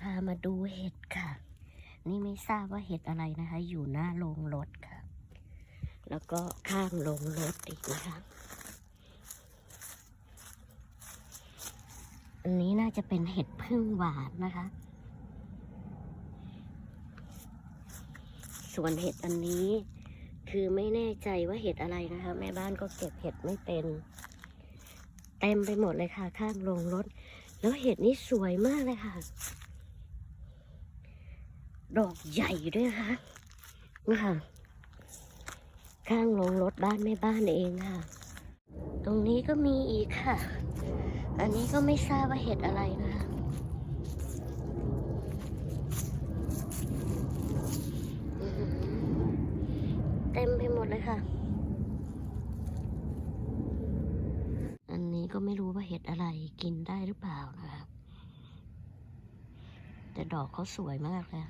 พามาดูเห็ดค่ะ นี่ไม่ทราบว่าเห็ดอะไรนะคะ อยู่หน้าโรงรถค่ะ แล้วก็ข้างโรงรถอีกนะคะอันนี้น่าจะเป็นเห็ดพึ่งหวานนะคะ ส่วนเห็ดอันนี้คือไม่แน่ใจว่าเห็ดอะไรนะคะ แม่บ้านก็เก็บเห็ดไม่เป็น เต็มไปหมดเลยค่ะ ข้างโรงรถ แล้วเห็ดนี่สวยมากเลยค่ะ ดอกใหญ่ด้วยนะคะนี่ค่ะข้างโรงรถบ้านแม่บ้านเองค่ะ ตรงนี้ก็มีอีกค่ะ อันนี้ก็ไม่ทราบว่าเห็ดอะไรนะคะอื้อหือเต็มไปหมดเลยค่ะ อันนี้ก็ไม่รู้ว่าเห็ดอะไรกินได้หรือเปล่านะคะแต่ดอกเขาสวยมากเลย